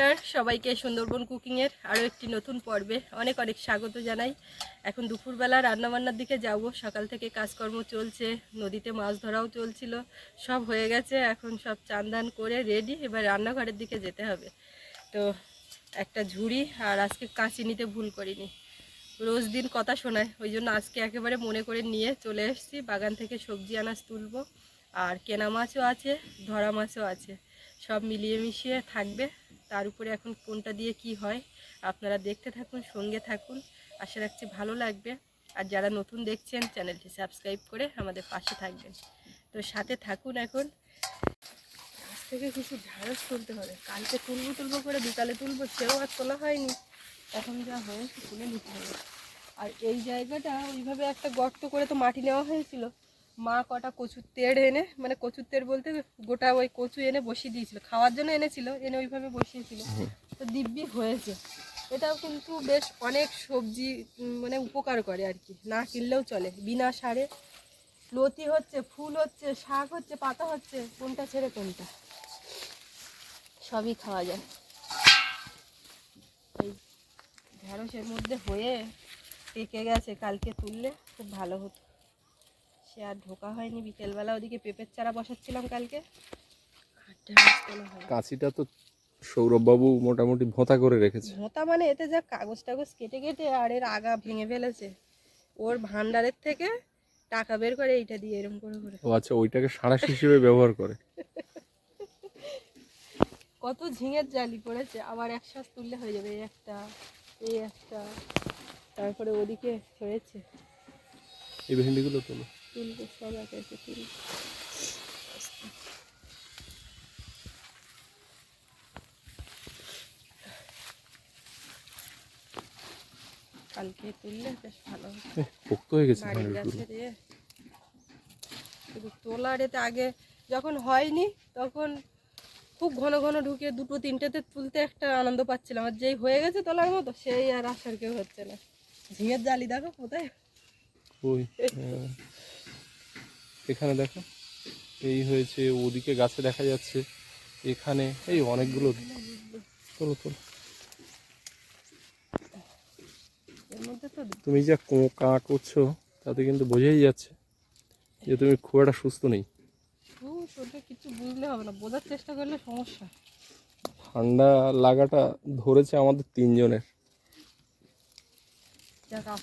নমস্কার, সবাইকে সুন্দরবন কুকিংয়ের আরও একটি নতুন পর্বে অনেক অনেক স্বাগত জানাই। এখন দুপুরবেলা রান্নাবান্নার দিকে যাব, সকাল থেকে কাজকর্ম চলছে, নদীতে মাছ ধরাও চলছিল, সব হয়ে গেছে, এখন সব চান্দান করে রেডি এবার রান্নাঘরের দিকে যেতে হবে। তো একটা ঝুড়ি আর আজকে কাঁচি নিতে ভুল করিনি। রোজ দিন কথা শোনায়, ওই জন্য আজকে একেবারে মনে করে নিয়ে চলে এসেছি, বাগান থেকে সবজি আনাজ তুলবো, আর কেনা মাছও আছে, ধরা মাছও আছে, সব মিলিয়ে মিশিয়ে থাকবে। তার উপরে এখন কোনটা দিয়ে কি হয় আপনারা দেখতে থাকুন, সঙ্গে থাকুন। আশা রাখছি ভালো লাগবে। আর যারা নতুন দেখছেন, চ্যানেলটি সাবস্ক্রাইব করে আমাদের পাশে থাকবেন। তো সাথে থাকুন এখন। আজ থেকে কিছু ঢ্যাঁড়স তুলতে হবে। কালকে তুলবো তুলবো করে বিকালে তুলবো, সেও আর তোলা হয়নি। এখন যা হয়েছে তুলে নিতে হবে। আর এই জায়গাটা ওইভাবে একটা গর্ত করে তো মাটি নেওয়া হয়েছিল। মা কটা কচুর তেড় এনে মানে কচুর তেড় বলতে গোটা ওই কচু এনে বসিয়ে দিয়েছিল। খাওয়ার জন্য এনেছিল এনে ওইভাবে বসিয়েছিল। তো দিব্যি হয়েছে। এটাও কিন্তু বেশ অনেক সবজি মানে উপকার করে আর কি। না কিনলেও চলে। বিনা সারে লতি হচ্ছে ফুল হচ্ছে শাক হচ্ছে পাতা হচ্ছে কোনটা ছেড়ে কোনটা। সবই খাওয়া যায়। এই ঢেঁড়সের মধ্যে হয়ে পেকে গেছে কালকে তুললে খুব ভালো হতো। সে আর ঢোকা হয়নি বিকেলবেলা ওদিকে পেঁপের চারা বসাচ্ছিলাম কালকে। কাঁচিটা তো সৌরভবাবু মোটামুটি ভোঁতা করে রেখেছে। ভোঁতা মানে এতে যা কাগজ টাগজ কেটে কেটে আর এর আগা ভেঙে ফেলেছে। ওর ভান্ডারের থেকে টাকা বের করে এইটা দিয়ে এরকম করে করে। ও আচ্ছা ওইটাকে সাঁড়াশ হিসেবে ব্যবহার করে। কত ঝিঙের জালি পড়েছে আবার একসাথ তুললে হয়ে যাবে এই একটা এই একটা। তারপরে ওদিকে হয়েছে। এই ভেন্ডিগুলো তোলো। তুলবো সব একে একে তুলবো কালকে তুললে বেশ ভালো পোক্ত হয়ে গেছে বাড়ির গাছের এ শুধু তোলার এতে আগে যখন হয়নি তখন খুব ঘন ঘন ঢুকে দুটো তিনটেতে তুলতে একটা আনন্দ পাচ্ছিলাম আর যেই হয়ে গেছে তোলার মতো সেই আর আসার কেউ হচ্ছে না ঝিঙের জালি দেখো কোথায় ওই। এখানে দেখো এই হয়েছে ওদিকে গাছে দেখা যাচ্ছে এখানে এই অনেকগুলো তোলো তোলো। তুমি যা কোঁ কা করছ তাতে কিন্তু বোঝাই যাচ্ছে যে তুমি খুব একটা সুস্থ নেই। কিছু বুঝলে হবে না বোঝার চেষ্টা করলে সমস্যা। ঠান্ডা লাগাটা ধরেছে আমাদের তিনজনের।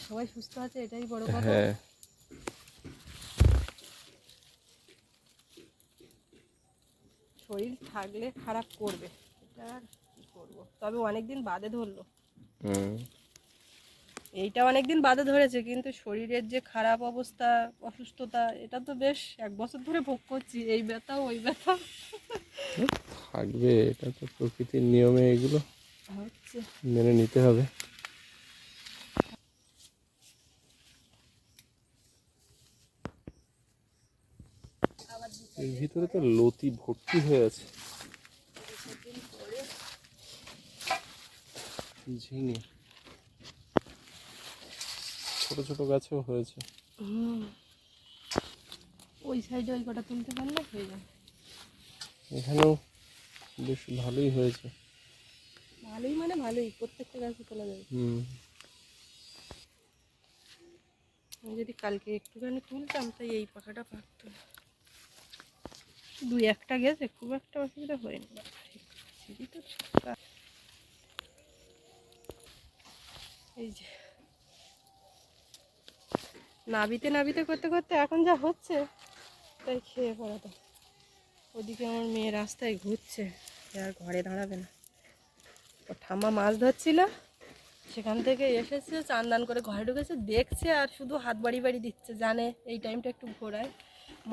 সবাই সুস্থ আছে এটাই বড় কথা। হ্যাঁ। শরীর থাকলে খারাপ করবে। এটা আর কি করব? তবে অনেকদিন বাদে ধরলো। এইটা অনেকদিন বাদে ধরেছে কিন্তু শরীরের যে খারাপ অবস্থা অসুস্থতা এটা তো বেশ এক বছর ধরে ভোগ করছি এই ব্যথা ওই ব্যথা। থাকবে এটা তো প্রকৃতির নিয়মে এগুলো হচ্ছে। মেনে নিতে হবে। এর ভিতরে তো লতি ভর্তি হয়ে আছে। ঝিঙে। ছোট ছোট গাছেও হয়েছে। ওই সাইডে ওই কটা তুলতে পারলে হয়ে যাবে। এখানেও বেশ ভালোই হয়েছে। ভালোই মানে ভালোই প্রত্যেকটা গাছে তোলা যাবে। হুম। আমি যদি কালকে একটুখানি তুলতাম তাই এই পাখাটা পাকতো না। দুই একটা গেছে, খুব একটা অসুবিধা হয়নি। এই যে। নাবিতে নাবিতে করতে করতে এখন যা হচ্ছে, তাই খেয়ে পড়াতো। ওদিকে আমার মেয়ে রাস্তায় ঘুরছে আর ঘরে দাঁড়াবে না। ও ঠাম্মা মাছ ধরছিল, সেখান থেকে এসেছে, চান করে ঘরে ঢুকেছে, দেখছে আর শুধু হাত বাড়ি বাড়ি দিচ্ছে, জানে এই টাইমটা একটু ঘোরায়।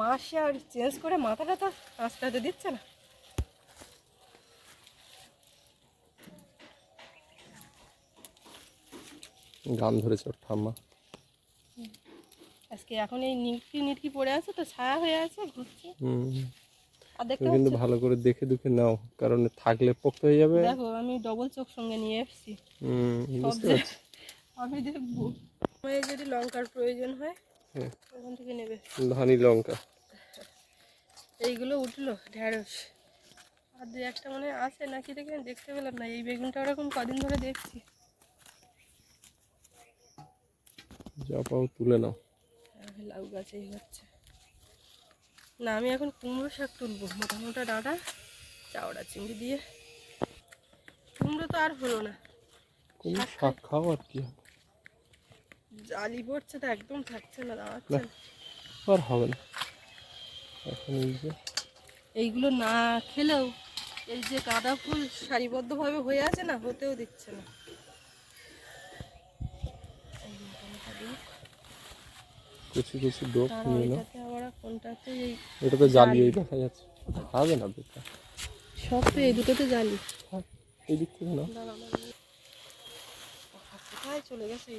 মাসে আর চেঞ্জ করে মাথাটা তো আস্তে আস্তে দিচ্ছে না। গান ধরেছে ওর ঠাম্মা। আজকে এখন এই নিটকি নিটকি পড়ে আছে তো ছায়া হয়ে আছে ঘুরছে। হুম। আর দেখতে কিন্তু ভালো করে দেখে দুখে নাও কারণ থাকলে পোক্ত হয়ে যাবে। দেখো আমি ডবল চোখ সঙ্গে নিয়ে এসেছি। হুম আমি দেখব। যদি লঙ্কার প্রয়োজন হ্যাঁ ওখান থেকে নেবে। ধানি লঙ্কা। এইগুলো উঠল ঢ্যাঁড়স আর দু একটা মনে আছে নাকি দেখে আমি দেখতে পেলাম না। এই বেগুনটা ওরকম কদিন ধরে দেখছি। যা পাও তুলে নাও। হ্যাঁ, লাউ গাছেই হচ্ছে। না আমি এখন কুমড়ো শাক তুলবো। মোটা মোটা ডাঁটা চাওড়া চিংড়ি দিয়ে। কুমড়ো তো আর হলো না। কোনো শাক খাও আর কি হবে? জালি পড়ছে তো একদম থাকছে না দাঁড়াচ্ছে না। না। আর হবে না এখন এই যে এইগুলো না খেলেও এই যে গাঁদা ফুল সারিবদ্ধভাবে হয়ে আছে না হতেও দিচ্ছে না। কুচি কুচি ডোক নিয়ে নাও এটা তো জ্বালিয়েই দেখা যাচ্ছে খাবে না বেকার সব তো এই দুটোতে জালি এই দিক থেকে। কোথায় চলে গেছে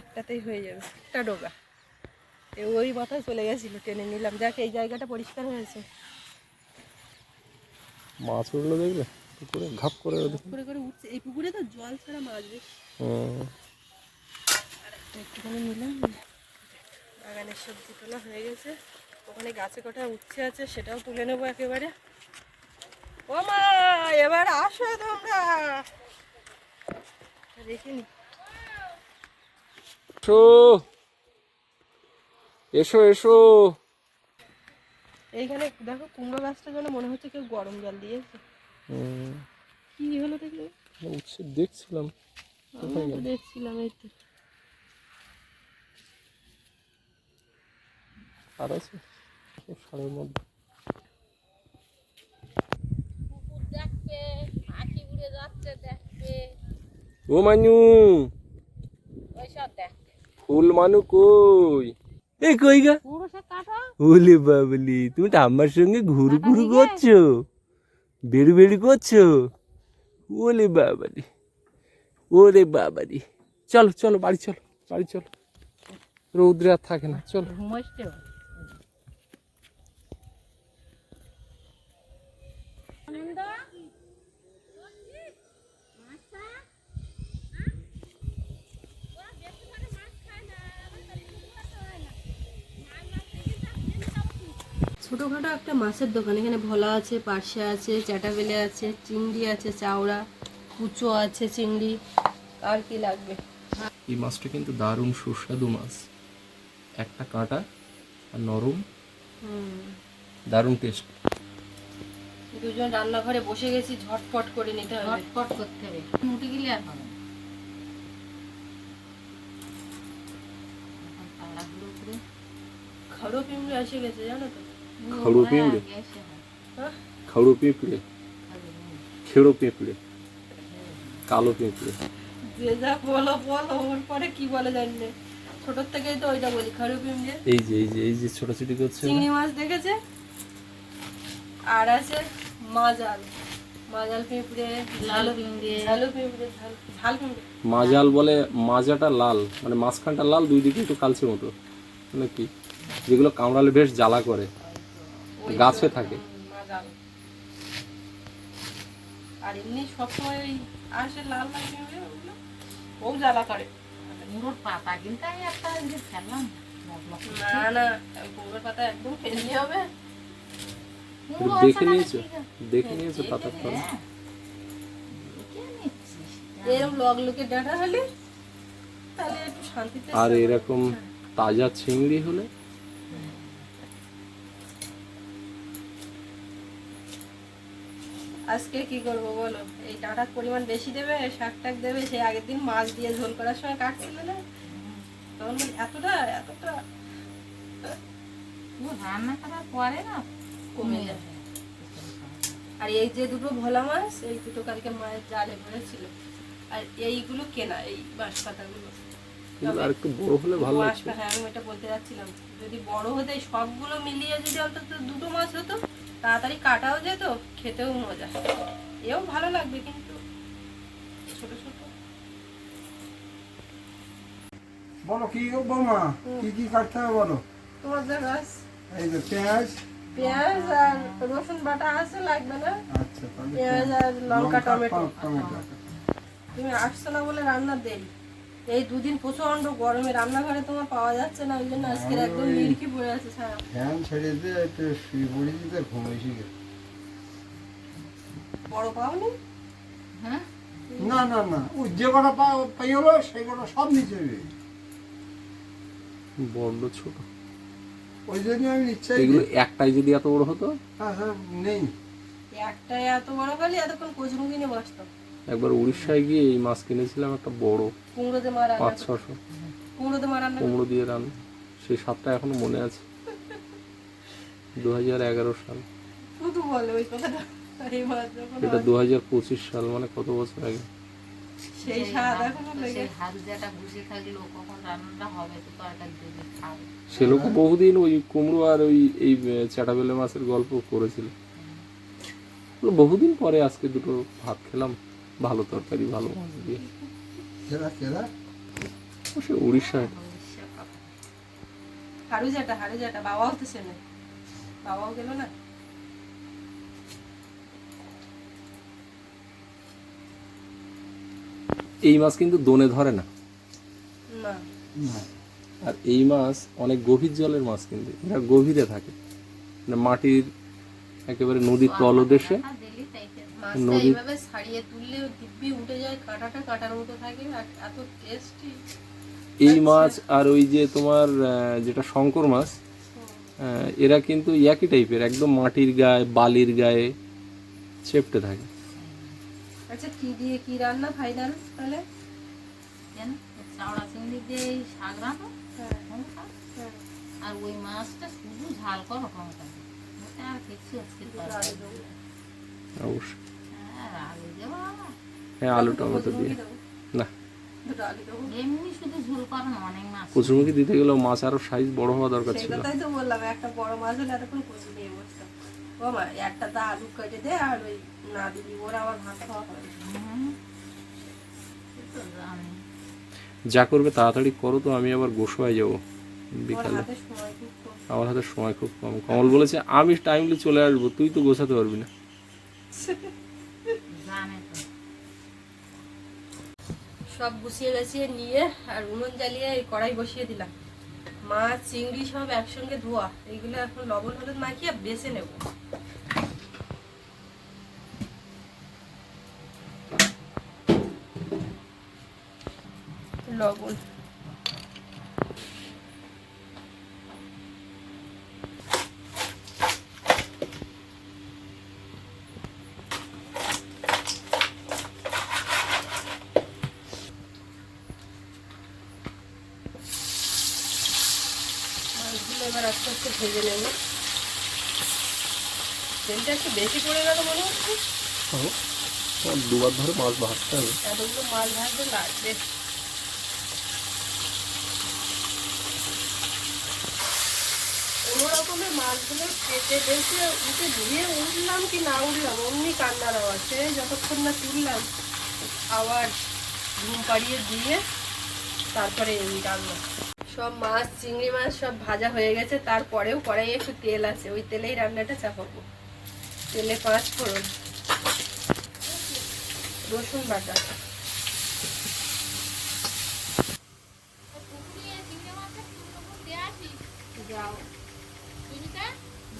একটাতেই হয়ে যাবে। একটা ডোগা। এ ওই মাথায় চলে গেছিল টেনে নিলাম। যাক এই জায়গাটা পরিষ্কার হয়েছে। মাছ উঠল দেখবে পুকুরে ঘাপ করে ওদের। করে উঠছে। এই পুকুরে তো জল ছাড়া মাছ বেশি একটুখানি নিলাম। বাগানের সবজি তোলা হয়ে গেছে। ওখানে গাছে কটা উচ্ছে আছে সেটাও তুলে নেব একেবারে। ও মা এবার আসো তোমরা। দেখিনি এসো। এসো এসো। এইখানে দেখো কুমড়ো গাছটা যেন মনে হচ্ছে কেউ গরম জল দিয়েছে। হুম, কি হলো দেখলে? উচ্ছে দেখছিলাম। দেখছিলাম এই তো। আর আছে? ও সারের মধ্যে। দেখবে পাখি উড়ে যাচ্ছে দেখবে ও মানু ওইসব দেখবে ফুল মানু কই? এ কই গা? ওলে বাবলি তুমি তো আমার সঙ্গে ঘুরু ঘুরু করছ বেড়ু বেড়ু করছ। ওলে বাবারি ওরে বাবারি চলো চলো বাড়ি চলো বাড়ি চলো। রৌদ্রে আর থাকে না চলো। ছোটোখাটো একটা মাছের দোকান। এখানে ভোলা আছে পার্শে আছে চ্যাটাবেলে আছে চিংড়ি আছে চাওড়া কুচো আছে চিংড়ি আর কি লাগবে। এই মাছটা কিন্তু দারুণ সুস্বাদু মাছ। একটা কাঁটা আর নরম। দারুণ টেস্ট দুজন রান্নাঘরে বসে গেছি ঝটপট করে নিতে হবে। ছটপট করতে হবে। মুটে গেলে আর হবে না তাড়াহুড়ো করে খড়ো পিমড়ে এসে গেছে জানো তো? খড়ু পিঁপড়ে? গ্যাসে হয়। পেঁপড়ে? খেড়ো পেঁপড়ে? কালো পেঁপড়ে? যে যা বলো বলো ওর পরে কি বলে জানি না ছোটোর থেকেই তো ওইটা বলি খড়ো পিমড়ে এই যে এই যে এই যে ছোটাছুটি করছে চিংড়ি মাছ দেখেছে? আর আছে মাজাল। মাজাল পিঁপড়ে লাল পিঁপড়ে। ঝালু পিঁপড়ে ঝাল ঝাল পিঁপড়ে। মাজাল বলে মাজাটা লাল মানে মাঝখানটা লাল দুই দিকে একটু কালচে মতো। মানে কি? যেগুলো কামড়ালে বেশ জ্বালা করে। গাছে থাকে। আর এমনি সবসময় ওই আসে লাল লাল ও জ্বালা করে। মুড়োর পাতা কিন্তু আমি একটা যে ফেললাম না না কুমড়োর পাতা একদম হবে। দেখে নিয়েছো? দেখে নিয়েছো পাতার হ্যাঁ। এরকম লগ লোকের ডাটা হলে তাহলে একটু শান্তিতে আর এরকম তাজা চিংড়ি হলে আজকে কি করব বলো? এই ডাঁটার পরিমাণ বেশি দেবে শাক টাক দেবে সেই আগের দিন মাছ দিয়ে ঝোল করার সময় কাটছিল না? তখন এতটা এতটা? রান্না করার পরে না কমে যাবে। আর এই যে দুটো ভোলা মাছ এই দুটো কালকে মায়ের জালে ভরেছিল আর এইগুলো কেনা এই বাঁশ পাতাগুলো আর একটু বড় হলে ভালো লাগতো। হ্যাঁ আমি ওটা বলতে যাচ্ছিলাম। যদি বড় হতে সবগুলো মিলিয়ে যদি অন্তত দুটো মাছ হতো তাড়াতাড়ি কাটাও যেত খেতেও মজা। এও ভালো লাগবে কিন্তু। ছোট ছোট। বলো কি বৌমা কি কি কাটতে হবে বলো? তোমার যা গাছ এই যে পেঁয়াজ। পেঁয়াজ আর রসুন বাটা আছে লাগবে না? আচ্ছা পেঁয়াজ আর লঙ্কা টমেটো। টমেটো তুমি আসছো না বলে রান্না দেরি। এই দুদিন প্রচণ্ড গরমে রান্নাঘরে তোমার পাওয়া যাচ্ছে না ওই জন্য আজকে একদম নিরকি পড়ে আছে ছায়া। ফ্যান ছেড়ে দিয়ে একটু শুয়ে পড়েছি তো ঘুমিয়েছি গে। বড় পাওনি হ্যাঁ? না না না। ও যে কটা পা পাই হলো সেই কটা সব নিচে বড্ড ছোট। ওই জন্য আমি নিচ্ছে এগুলো একটাই যদি এত বড় হতো? হ্যাঁ হ্যাঁ নেই। একটা এত বড় খালি এতক্ষণ কচুমুখি নিয়ে বসতাম একবার উড়িষ্যায় গিয়ে এই মাছ কিনেছিলাম একটা বড় কুমড়োতে মা রান্না পাঁচ ছশো। কুমড়োতে মা রান্না কুমড়ো দিয়ে রান সেই স্বাদটা এখনও মনে আছে। দু হাজার এগারো সাল। শুধু বলে ওই কথাটা। এটা দু হাজার পঁচিশ সাল মানে কত বছর আগে? সেই স্বাদ এখনও লেগে সেই বুঝে থাকল কখন রান্নাটা হবে তো তরকারি দেবে খাবে সে লোক বহুদিন ওই কুমড়ো আর ওই এই চাটাবেলে মাছের গল্প করেছিল। বহুদিন পরে আজকে দুটো ভাত খেলাম ভালো তরকারি ভালো মাছ দিয়ে। কেরা কেরা সে উড়িষ্যায়। বাবাও তো চেনে। বাবাও গেল না? এই মাছ কিন্তু দোনে ধরে না। আর এই মাছ অনেক গভীর জলের মাছ কিন্তু এরা গভীরে থাকে। মানে মাটির একেবারে নদীর তলদেশে নদী- ছাড়িয়ে তুললে দিব্যি উঠে যায় কাঁটাটা কাঁটার মতো থাকে আর এত টেস্টি এই মাছ আর ওই যে তোমার যেটা শঙ্কর মাছ এরা কিন্তু একই টাইপের একদম মাটির গায়ে বালির গায়ে চেপটে থাকে। আচ্ছা কি দিয়ে কি রান্না ফাইনাল তাহলে? জানো চাওড়া চিংড়ি দিয়ে এই শাক রাখো হ্যাঁ। হ্যাঁ। আর ওই মাছটা শুধু ঝাল করো দিয়ে। ওটা আর কিছু আজকে। অবশ্যই। হ্যাঁ আলু দুটো টমেটো দিয়ে। না। দুটো এমনি শুধু ঝোল করো না অনেক মাছ। কচুরমুখী দিতে গেলেও মাছ আরও সাইজ বড় হওয়া দরকার ছিল। কথাই তো বললাম একটা বড় মাছ হলে এতক্ষণ কচু নিয়ে বসতাম। ও মা একটা তা আলু কেটে দে আর ওই না দিবি ওরা আমার ভাত খাওয়া জানি। যা করবে তাড়াতাড়ি করো তো আমি আবার গোসবায় যাব বিকালে। হাতে সময় খুব কম। আমার হাতে সময় খুব কম। কমল বলেছে আমি টাইমলি চলে আসব তুই তো গোছাতে পারবি না। সব গুছিয়ে গেছিয়ে নিয়ে আর উনুন জ্বালিয়ে এই কড়াই বসিয়ে দিলাম। মাছ চিংড়ি সব একসঙ্গে ধোয়া। এইগুলো এখন লবণ হলুদ মাখিয়ে বেছে নেব। লবণ মাছগুলো এবার আস্তে আস্তে ভেজে নেব তেলটা একটু বেশি পড়ে গেল মনে হচ্ছে। দুবার ধরে মাছ ভাজতে হবে। এতগুলো মাছ ভাজতে লাগবে। রকমের মাছগুলো কেটে বেছে উঠে ধুয়ে উঠলাম কি না উঠলাম অমনি কান্নার আওয়াজ। সে যতক্ষণ না তুললাম আবার ঘুম পাড়িয়ে দিয়ে তারপরে এই রান্না সব মাছ চিংড়ি মাছ সব ভাজা হয়ে গেছে তারপরেও কড়াইয়ে একটু তেল আছে ওই তেলেই রান্নাটা চাপাবো। তেলে পাঁচ ফোড়ন। রসুন বাটা। যাও।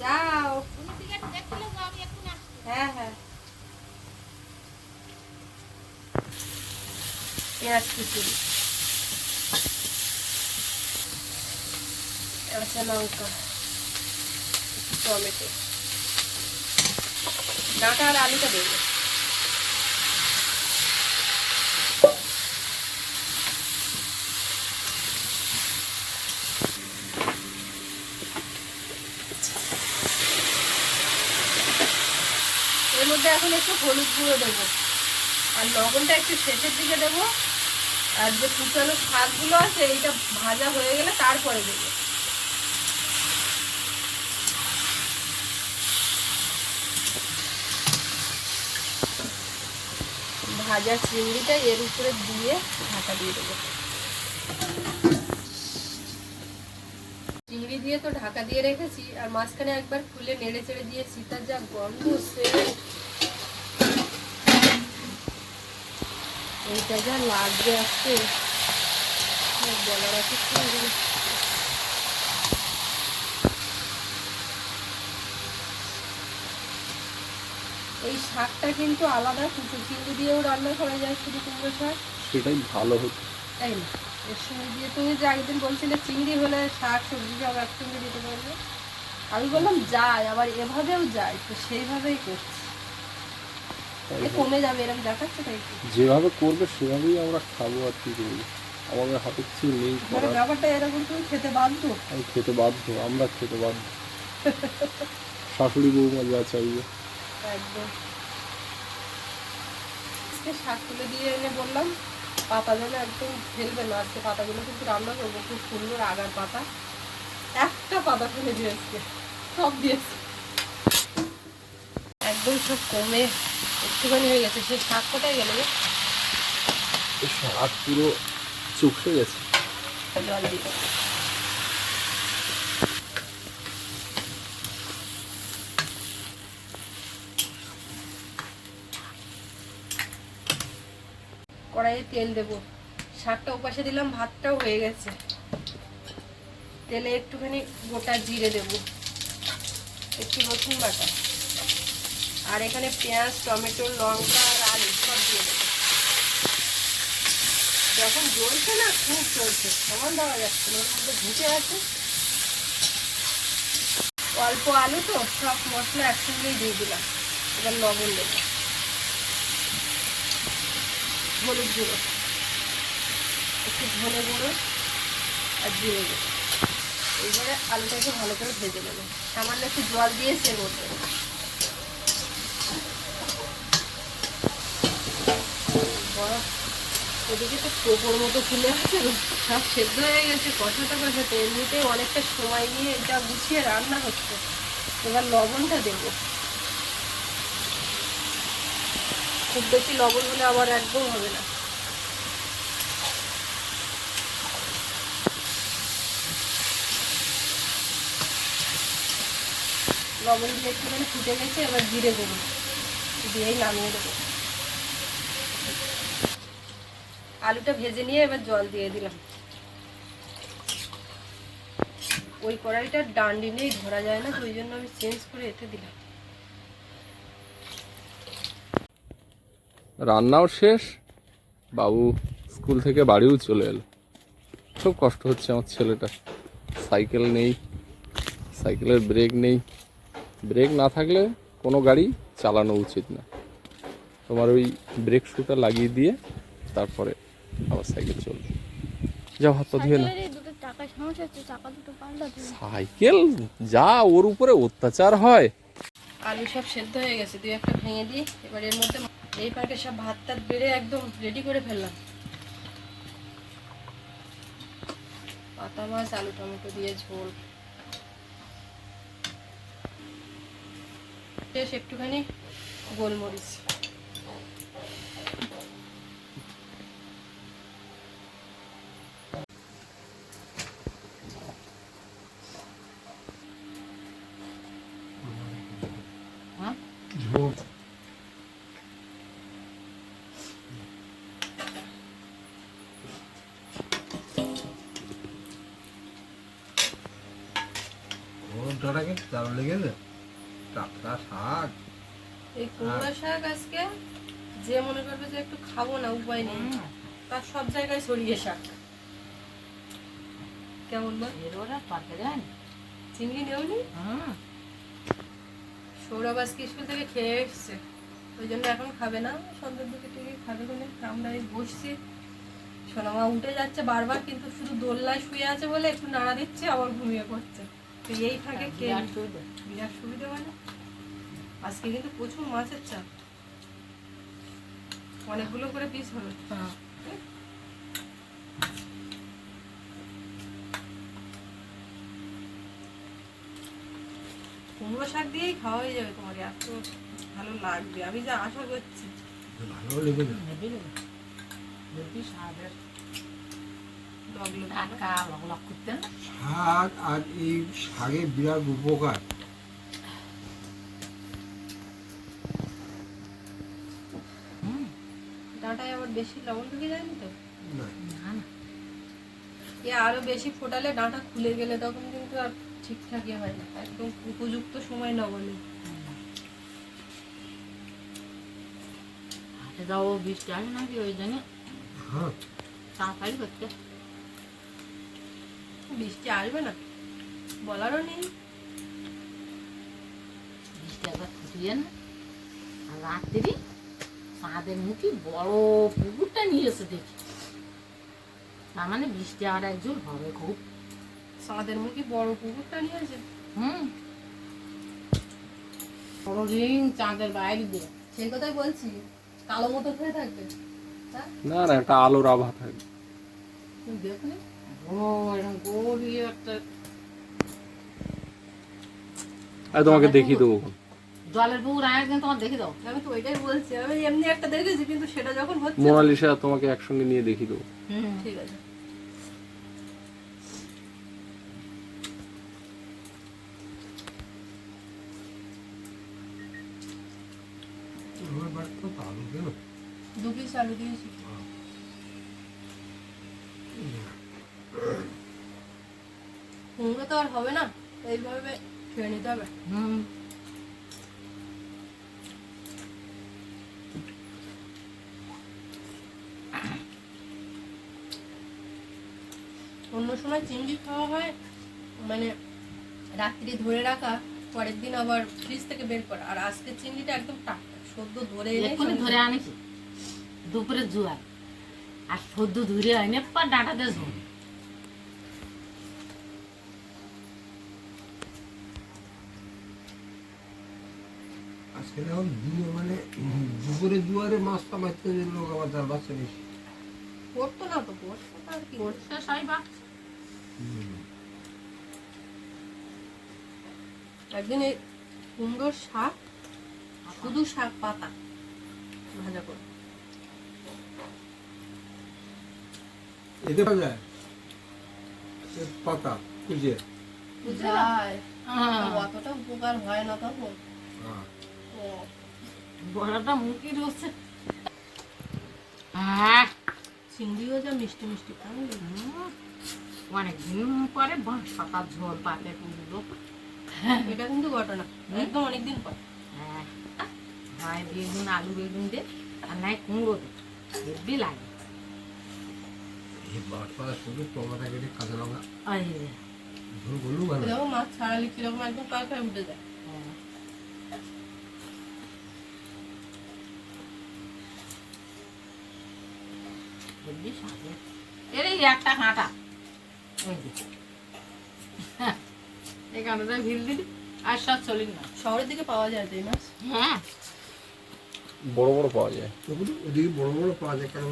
যাও। হ্যাঁ হ্যাঁ। পেঁয়াজ কুচুরি কাঁচা লঙ্কা। টমেটো। ডাঁটা আর আলুটা দেবো এর মধ্যে এখন একটু হলুদ গুঁড়ো দেবো। আর লবণটা একটু শেষের দিকে দেবো। আর যে কুচানো শাকগুলো আছে, এইটা ভাজা হয়ে গেলে তারপরে দেবো। ভাজা চিংড়িটা এর উপরে দিয়ে ঢাকা দিয়ে দেবো। চিংড়ি দিয়ে তো ঢাকা দিয়ে রেখেছি, আর মাঝখানে একবার খুলে নেড়ে চেড়ে দিয়েছি তার যা গন্ধ, সে এইটা যা লাগবে আজকে। আমার বলার আছে কি এগুলো? এই শাকটা কিন্তু আলাদা কুচু চিংড়ি দিয়েও রান্না করা যায় শুধু কুমড়ো শাক। সেটাই ভালো হতো। তাই না? এর সঙ্গে দিয়ে তুমি যে একদিন বলছিলে চিংড়ি হলে শাক সবজি সব একসঙ্গে দিতে পারবে। আমি বললাম যায় আবার এভাবেও যায় তো সেইভাবেই করছি। কমে যাবে এরকম দেখাচ্ছে তাই যেভাবে করবে সেভাবেই আমরা খাব আর কি করব। আমাদের হাতে কিছু নেই মানে ব্যাপারটা এরকম তুমি খেতে বাধ্য? আমি খেতে বাধ্য আমরা খেতে বাধ্য। শাশুড়ি বৌমা যা চাইবে। একদম। আজকে শাক তুলে দিয়ে এনে বললাম পাতা যেন একদম ফেলবে না আজকে পাতাগুলো কিন্তু রান্না করব খুব সুন্দর আগার পাতা। একটা পাতা ফেলে দিয়ে আজকে সব দিয়েছে। একদম সব কমে একটুখানি হয়ে গেছে সেই শাক কোথায় গেল শাক পুরো চুপসে গেছে। জল দিতে। কড়াইয়ে তেল দেবো। শাকটা ওপাশে দিলাম, ভাতটাও হয়ে গেছে। তেলে একটুখানি গোটা জিরে দেব। একটু রসুন বাটা। আর এখানে পেঁয়াজ, টমেটো, লঙ্কা আর আলু সব দিয়ে দেবো। যখন জ্বলছে না, খুব চলছে সমান দেওয়া যাচ্ছে ওর মধ্যে ঢুকে আছে। অল্প আলু তো, সব মশলা একসঙ্গেই দিয়ে দিলাম। এবার লবণ দেবো। হলুদ গুঁড়ো একটু ধনে গুঁড়ো আর জিরে গুঁড়ো এইবারে আলুটাকে ভালো করে ভেজে নেব। সামান্য একটু জল এর মধ্যে বাহ, ওদিকে তো টোপর মতো ফুলে আছে সব সেদ্ধ হয়ে গেছে কষাতে কষাতে। এমনিতেই অনেকটা সময় নিয়ে এটা গুছিয়ে রান্না হচ্ছে। এবার লবণটা দেবো। খুব বেশি লবণ হলে আবার একদম হবে না। লবণ দিয়ে একটুখানি ফুটে গেছে, এবার জিরে দেবো। দিয়েই নামিয়ে দেবো। আলুটা ভেজে নিয়ে এবার জল দিয়ে দিলাম। ওই কড়াইটা ডান্ডি নেই ধরা যায় না, তো ওই জন্য আমি চেঞ্জ করে এতে দিলাম। রান্নাও শেষ বাবু স্কুল থেকে বাড়িও চলে এলো। খুব কষ্ট হচ্ছে আমার ছেলেটা সাইকেল নেই সাইকেলের ব্রেক নেই। ব্রেক না থাকলে কোনো গাড়ি চালানো উচিত না। তোমার ওই ব্রেক শুটা লাগিয়ে দিয়ে তারপরে আবার সাইকেল চলবে। যাও হাত পা ধুয়ে না। সাইকেল? যা ওর উপরে অত্যাচার হয়। আলু সব সেদ্ধ হয়ে গেছে দুই একটা ভেঙে দিই এবার এর মধ্যে এই পাকে সব ভাত টাত বেড়ে একদম রেডি করে ফেললাম। পাতা মাছ, আলু টমেটো দিয়ে ঝোল। শেষ একটুখানি গোলমরিচ হ্যাঁ ঝোল গরমটা কিন্তু দারুণ লেগেছে। টাটকা শাক। এই কুমড়ো শাক আজকে যে মনে করবে যে একটু খাব না উপায় নেই। তার সব জায়গায় ছড়িয়ে শাক। কেমন বল? এর ওরা তরকারি হয় চিংড়ি নেওনি? সৌরভ আজকে স্কুল থেকে খেয়ে এসছে। ওই জন্য এখন খাবে না। সন্ধ্যের দিকে থেকে খাবে বলে আমরা এই বসছি। সোনামা উঠে যাচ্ছে বারবার কিন্তু শুধু দোলনায় শুয়ে আছে বলে একটু নাড়া দিচ্ছে আবার ঘুমিয়ে পড়ছে। তো এই ফাঁকে কে বিরাট সুবিধা। বিরাট সুবিধা মানে? আজকে কিন্তু প্রচুর মাছের চাপ অনেকগুলো করে পিস হলো হ্যাঁ। কুমড়ো শাক দিয়েই খাওয়া হয়ে যাবে তোমার এত ভালো লাগবে। আমি যা আশা করছি। ভালো লাগে। হেভি স্বাদের লগলো টাটকা লক লক করতে না শাক আর এই শাকের বিরাট উপকার। ডাঁটায় আবার বেশি লবণ ঢুকে যায়নি তো? না। না না। এ আরও বেশি ফোটালে ডাঁটা খুলে গেলে তখন কিন্তু আর ঠিকঠাক ইয়ে হয় না একদম উপযুক্ত সময় লবণে হাটে যাব বৃষ্টি আসে নাকি ওই জন্য? হ্যাঁ। তাড়াতাড়ি করতে। বৃষ্টি আসবে না? বলারও নেই। বৃষ্টি একবার ফুটিয়ে না। আর রাত্রি চাঁদের মুখে বড় পুকুরটা নিয়ে এসে দেখি। তার মানে বৃষ্টি আর একজন হবে খুব। চাঁদের মুখে বড় পুকুরটা নিয়ে আছে হুম। বড় চাঁদের বাইরে দিয়ে। সেই কথাই বলছি কালো মতো হয়ে থাকবে। হ্যাঁ না না একটা আলোর আভা থাকবে। তুমি ও গভীর একটা আর তোমাকে দেখিয়ে দেবো। জলের পুকুর আয় একদিন তোমার দেখে দাও। আমি তো ওইটাই বলছি আমি এমনি একটা দেখেছি কিন্তু সেটা যখন হচ্ছে মোনালিসা তোমাকে একসঙ্গে নিয়ে দেখিয়ে দেবো। ঠিক আছে। আমার বাড়িতে তো আলু কেন দু পিস আলু দিয়েছি। কুমড়ো তো আর হবে না এইভাবে খেয়ে নিতে হবে। হুম। অন্য সময় চিংড়ি খাওয়া হয় মানে রাত্রি ধরে রাখা পরের দিন আবার ফ্রিজ থেকে বের করা। আর আজকে চিংড়িটা একদম টাটকা সদ্য ধরে এনে ধরে আনিছি। দুপুরে জুয়ার। আর সদ্য ধরে আনে পর ডাঁটাতে ঝোল এখন দিনে মানে দুপুরে দুয়ারে মাছটা মারতে যে লোক আবার তার বাচ্চা বেশি। পড়তো না তো পড়তো আর কি করছে সাইবা। একদিন এই কুমড়োর শাক শুধু শাক পাতা ভাজা করে। এতে এ পাতা কুচে যায়। হ্যাঁ, অতটা উপকার হয় না তখন। হ্যাঁ। বড়টা মুখে রয়েছে চিংড়িও যা মিষ্টি মিষ্টি খান অনেকদিন পরে বাঁশ পাতার ঝোল পাতে পুরো। এটা কিন্তু ঘটনা একদম অনেকদিন পর। হ্যাঁ হয় বেগুন আলু বেগুন দে আর নাই কুমড়ো দে হেব্বি লাগে। শুধু টমাটা কেটে কাঁচা লঙ্কা মাছ ছাড়ালে কীরকম একদম কালকায় উঠে যায়। হ্যাঁ। হেব্বি স্বাদে। এর এই একটা কাঁটা। এই যে। এই কাঁটাটা ভিল দিলি আর সব চলিস না। শহরের দিকে পাওয়া যায় এই মাছ বড় বড় পাওয়া যায়। ওদিকে বড় বড় পাওয়া যায় কারণ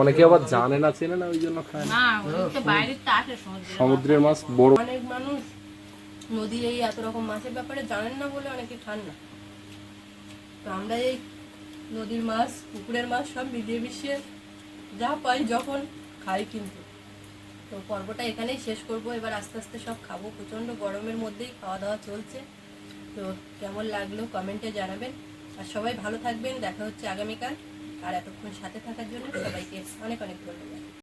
অনেকে আবার জানে না চেনে না ওই জন্য খায় না। সমুদ্রের মাছ। বড়। অনেক মানুষ নদীর এই এত রকম মাছের ব্যাপারে জানেন না বলে অনেকে খান না। তো আমরা এই নদীর মাছ পুকুরের মাছ সব মিলিয়ে মিশিয়ে যা পাই যখন খাই কিন্তু। তো পর্বটা এখানেই শেষ করব। এবার আস্তে আস্তে সব খাব। প্রচণ্ড গরমের মধ্যেই খাওয়া দাওয়া চলছে। তো কেমন লাগল কমেন্টে জানাবেন। আর সবাই ভালো থাকবেন। দেখা হচ্ছে আগামীকাল। আর এতক্ষণ সাথে থাকার জন্য সবাইকে অনেক অনেক ধন্যবাদ।